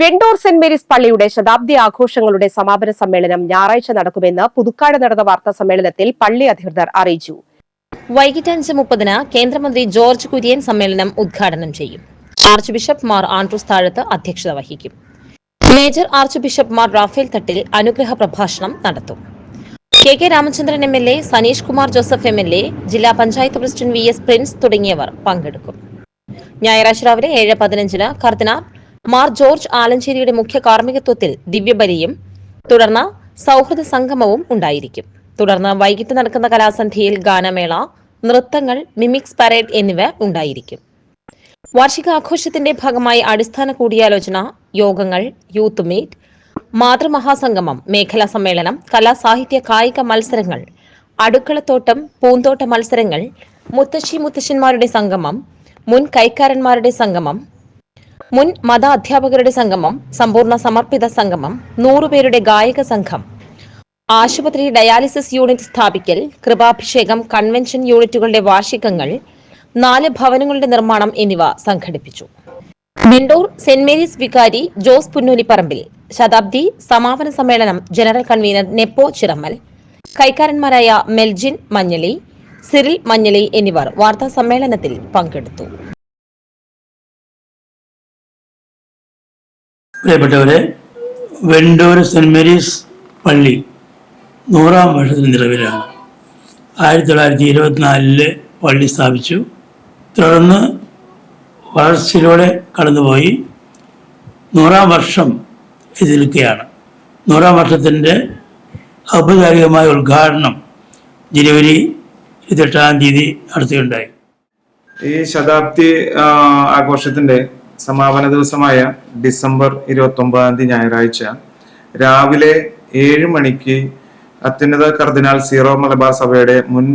Vendoor saint Mary's പള്ളിയുടെ ശതാബ്ദി ആഘോഷങ്ങളുടെ സമാപന സമ്മേളനം ഞായറാഴ്ച നടക്കുമെന്ന് പുതുക്കാട് നടന്ന വാർത്താ സമ്മേളനത്തിൽ പള്ളി അധികൃതർ അറിയിച്ചു. വൈകിട്ട് അഞ്ച് മുപ്പതിന് കേന്ദ്രമന്ത്രി ജോർജ് കുര്യൻ സമ്മേളനം ഉദ്ഘാടനം ചെയ്യും. Arch bishop Mar Andrews Thazhath അധ്യക്ഷത വഹിക്കും. Major archbishop Mar Raphael Thattil അനുഗ്രഹ പ്രഭാഷണം നടത്തും. K K Ramachandran M L A Saneesh Kumar Joseph M L A ജില്ലാ panchayat president V S Prince തുടങ്ങിയവർ പങ്കെടുക്കും. ഞായറാഴ്ച രാവിലെ ഏഴ് പതിനഞ്ചിന് കർദിനാൾ മാർ ജോർജ് ആലഞ്ചേരിയുടെ മുഖ്യ കാർമ്മികത്വത്തിൽ ദിവ്യബലിയും തുടർന്ന് സൗഹൃദ സംഗമവും ഉണ്ടായിരിക്കും. തുടർന്ന് വൈകിട്ട് നടക്കുന്ന കലാസന്ധ്യയിൽ ഗാനമേള നൃത്തങ്ങൾ മിമിക്സ് പരേഡ് എന്നിവ ഉണ്ടായിരിക്കും. വാർഷികാഘോഷത്തിന്റെ ഭാഗമായി അടിസ്ഥാന കൂടിയാലോചന യോഗങ്ങൾ യൂത്ത് മീറ്റ് മാതൃമഹാസംഗമം മേഖലാ സമ്മേളനം കലാസാഹിത്യ കായിക മത്സരങ്ങൾ അടുക്കളത്തോട്ടം പൂന്തോട്ട മത്സരങ്ങൾ മുത്തശ്ശി മുത്തശ്ശന്മാരുടെ സംഗമം മുൻ കൈക്കാരന്മാരുടെ സംഗമം മുൻ മത അധ്യാപകരുടെ സംഗമം സമ്പൂർണ സമർപ്പിത സംഗമം നൂറുപേരുടെ ഗായക സംഘം. ആശുപത്രി ഡയാലിസിസ് യൂണിറ്റ് സ്ഥാപിക്കൽ കൃപാഭിഷേകം കൺവെൻഷൻ യൂണിറ്റുകളുടെ വാർഷികങ്ങൾ നാല് ഭവനങ്ങളുടെ നിർമ്മാണം എന്നിവ സംഘടിപ്പിച്ചു. വെണ്ടൂർ സെന്റ് മേരീസ് വികാരി ജോസ് പുന്നൂലിപ്പറമ്പിൽ ശതാബ്ദി സമാപന സമ്മേളനം ജനറൽ കൺവീനർ നെപ്പോ ചിറമ്മൽ കൈക്കാരന്മാരായ മെൽജിൻ മഞ്ഞളി സിറിൽ മഞ്ഞളി എന്നിവർ വാർത്താ സമ്മേളനത്തിൽ പങ്കെടുത്തു. പ്രിയപ്പെട്ടവരെ വെണ്ടൂർ സെന്റ് മേരീസ് പള്ളി നൂറാം വർഷത്തിന് നിലവിലാണ്. ആയിരത്തി തൊള്ളായിരത്തി ഇരുപത്തിനാലിൽ പള്ളി സ്ഥാപിച്ചു. തുടർന്ന് വളർച്ചയിലൂടെ കടന്നുപോയി. നൂറാം വർഷം എതിർക്കുകയാണ് നൂറാം വർഷത്തിന്റെ ഔപചാരികമായ ഉദ്ഘാടനം ജനുവരി ഇരുപത്തെട്ടാം തീയതി നടത്തുകയുണ്ടായി. ഈ ശതാബ്ദി ആഘോഷത്തിന്റെ സമാപന ദിവസമായ ഡിസംബർ ഇരുപത്തി ഒമ്പതാം തീയതി ഞായറാഴ്ച രാവിലെ ഏഴ് മണിക്ക് അത്യുന്നത കർദിനാൾ സീറോ മലബാർ സഭയുടെ മുൻ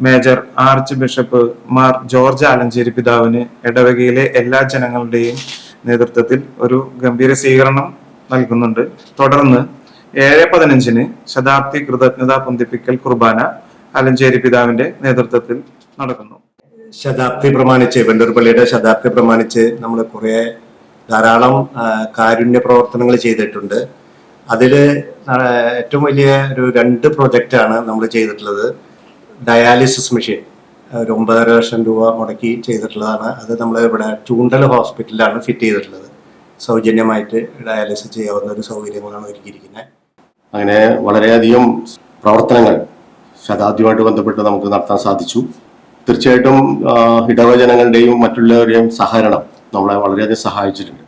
major archbishop Mar George Alencherry പിതാവിന് ഇടവകയിലെ എല്ലാ ജനങ്ങളുടെയും നേതൃത്വത്തിൽ ഒരു ഗംഭീര സ്വീകരണം നൽകുന്നുണ്ട്. തുടർന്ന് ഏഴ് പതിനഞ്ചിന് ശതാബ്ദി കൃതജ്ഞത പൊന്തിപ്പിക്കൽ കുർബാന ആലഞ്ചേരി പിതാവിന്റെ നേതൃത്വത്തിൽ നടക്കുന്നു. ശതാബ്ദി പ്രമാണിച്ച് വെണ്ടൂർ പള്ളിയുടെ ശതാബ്ദി പ്രമാണിച്ച് നമ്മൾ കുറേ ധാരാളം കാരുണ്യ പ്രവർത്തനങ്ങൾ ചെയ്തിട്ടുണ്ട്. അതിൽ ഏറ്റവും വലിയ ഒരു രണ്ട് പ്രൊജക്റ്റാണ് നമ്മൾ ചെയ്തിട്ടുള്ളത്. ഡയാലിസിസ് മെഷീൻ ഒരു ഒമ്പതര ലക്ഷം രൂപ മുടക്കി ചെയ്തിട്ടുള്ളതാണ്. അത് നമ്മൾ ഇവിടെ ചൂണ്ടൽ ഹോസ്പിറ്റലിലാണ് ഫിറ്റ് ചെയ്തിട്ടുള്ളത്. സൗജന്യമായിട്ട് ഡയാലിസിസ് ചെയ്യാവുന്ന ഒരു സൗകര്യങ്ങളാണ് ഒരുക്കിയിരിക്കുന്നത്. അങ്ങനെ വളരെയധികം പ്രവർത്തനങ്ങൾ ശതാബ്ദിയുമായിട്ട് ബന്ധപ്പെട്ട് നമുക്ക് നടത്താൻ സാധിച്ചു. തീർച്ചയായിട്ടും ഇടവ ഇടവജനങ്ങളുടെയും മറ്റുള്ളവരുടെയും സഹകരണം നമ്മളെ വളരെയധികം സഹായിച്ചിട്ടുണ്ട്.